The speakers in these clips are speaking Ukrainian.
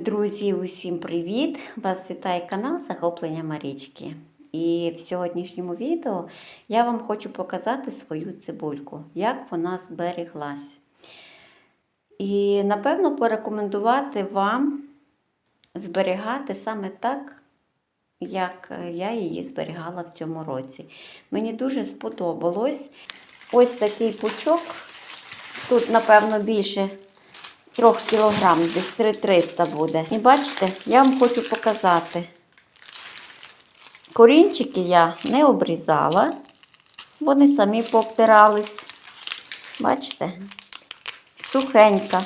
Друзі, усім привіт! Вас вітає канал Захоплення Марічки. І в сьогоднішньому відео я вам хочу показати свою цибульку, як вона збереглась. І, напевно, порекомендувати вам зберігати саме так, як я її зберігала в цьому році. Мені дуже сподобалось ось такий пучок. Тут, напевно, більше 3 кілограм, десь 300 буде. І бачите, я вам хочу показати. Корінчики я не обрізала, вони самі пообтирались. Бачите? Сухенька,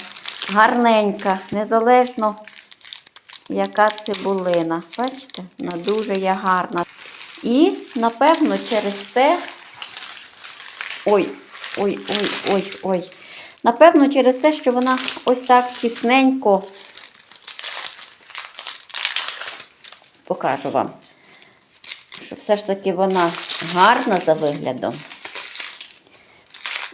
гарненька, незалежно, яка цибулина. Бачите? Вона дуже є гарна. І, напевно, через те. Ой, ой, ой, ой, ой. Напевно, через те, що вона ось так тісненько покажу вам, що все ж таки вона гарна за виглядом.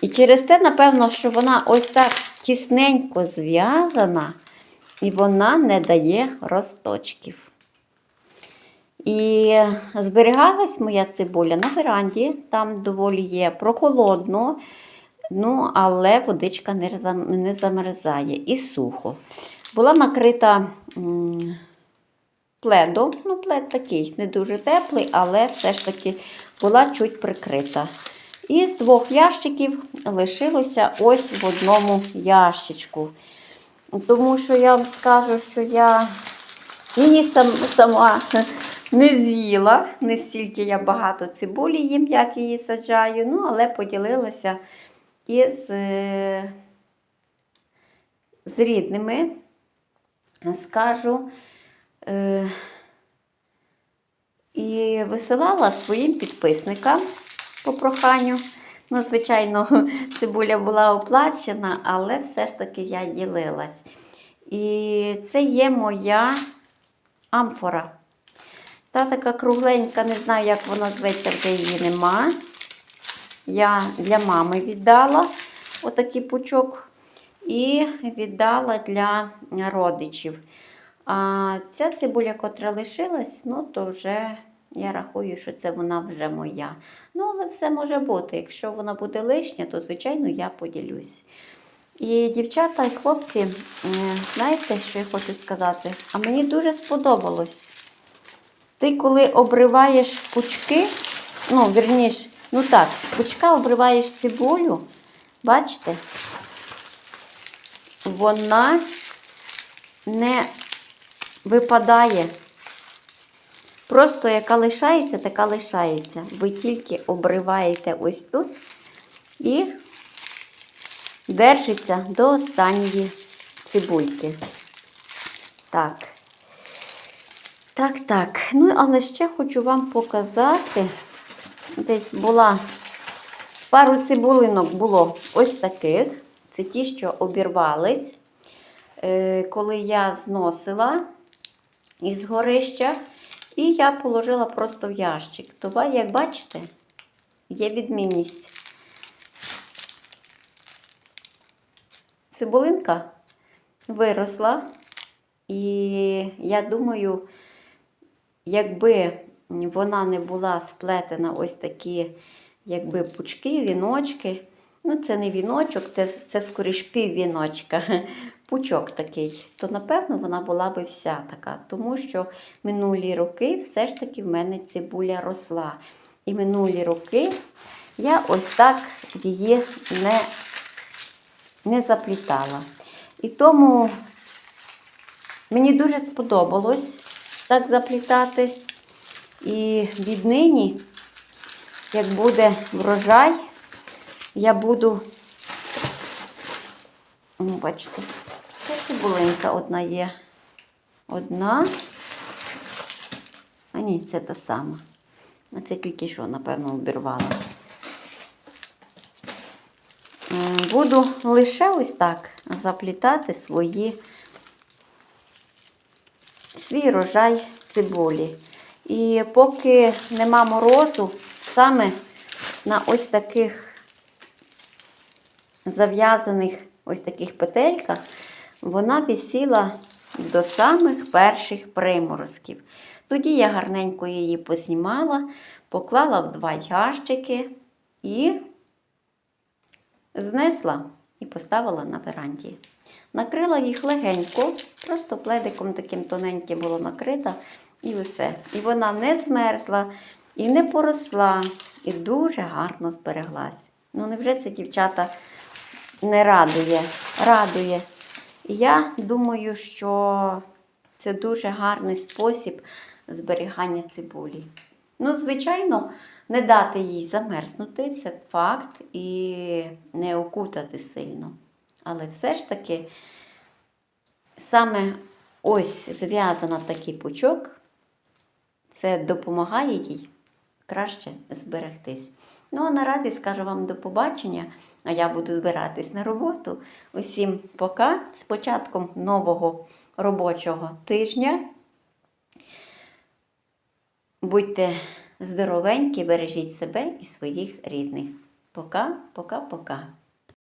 І через те, напевно, що вона ось так тісненько зв'язана, і вона не дає росточків. І зберігалась моя цибуля на веранді, там доволі є прохолодно. Ну, але водичка не замерзає і сухо. Була накрита пледом. Ну, плед такий не дуже теплий, але все ж таки була чуть прикрита. І з двох ящиків лишилося ось в одному ящичку. Тому що я вам скажу, що я її сам, сама не з'їла. Не стільки я багато цибулі їм, як її саджаю, ну, але поділилася із е, з рідними, скажу, е, і висилала своїм підписникам по проханню. Ну, звичайно, цибуля була оплачена, але все ж таки я ділилась. І це є моя амфора. Та така кругленька, не знаю, як вона зветься, вже її нема. Я для мами віддала отакий пучок і віддала для родичів. А ця цибуля, котра лишилась, ну то вже я рахую, що це вона вже моя. Ну, але все може бути. Якщо вона буде лишня, то, звичайно, я поділюсь. І дівчата і хлопці, е, знаєте, що я хочу сказати? А мені дуже сподобалось. Ти, коли обриваєш пучки, ну, вірніш, ну так, з пучка обриваєш цибулю, бачите, вона не випадає. Просто яка лишається, така лишається. Ви тільки обриваєте ось тут і держиться до останньої цибульки. Так. Так, так. Ну, але ще хочу вам показати. Десь була пару цибулинок було ось таких. Це ті, що обірвались. Е, коли я зносила із горища, і я положила просто в ящик. То, як бачите, є відмінність. Цибулинка виросла, і я думаю, якби вона не була сплетена ось такі, якби пучки, віночки. Ну, це не віночок, це, це скоріш піввіночка, пучок такий, то напевно вона була би вся така. Тому що минулі роки все ж таки в мене цибуля росла. І минулі роки я ось так її не, не заплітала. І тому мені дуже сподобалось так заплітати. І віднині, як буде врожай, я буду, бачите, це цибулинка одна є. Одна. А ні, це та сама. А це тільки що, напевно, обірвалась. М, Буду лише ось так заплітати свої, свій рожай цибулі. І поки нема морозу, саме на ось таких зав'язаних ось таких петельках, вона висіла до самих перших приморозків. Тоді я гарненько її поснімала, поклала в два ящики і знесла і поставила на веранді. Накрила їх легенько, просто пледиком таким тоненьким було накрита, і все. І вона не змерзла і не поросла, і дуже гарно збереглась. Ну, невже це дівчата не радує? Радує. І я думаю, що це дуже гарний спосіб зберігання цибулі. Ну, звичайно, не дати їй замерзнути, це факт, і не окутати сильно. Але все ж таки, саме ось зв'язана такий пучок, це допомагає їй краще зберегтись. Ну, а наразі скажу вам до побачення, а я буду збиратись на роботу. Усім пока, з початком нового робочого тижня. Будьте здоровенькі, бережіть себе і своїх рідних. Пока, пока, пока.